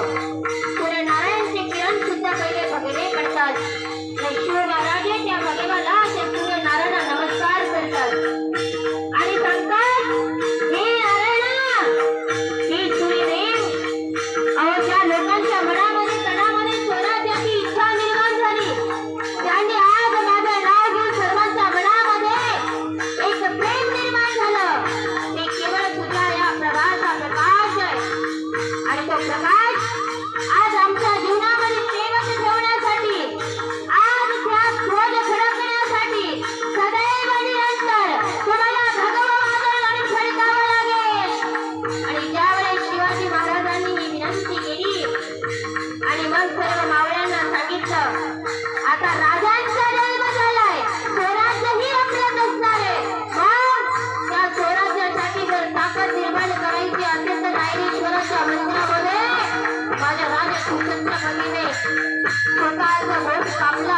सूर्य किरण सुद्धा पहिले भगवे पडतात. त्या भगवाला ते सूर्य नारायणा नमस्कार करतात. आणि सांगतात हे नारायणा हे सूर्यदेव अहो त्या लोकांच्या मनात Stop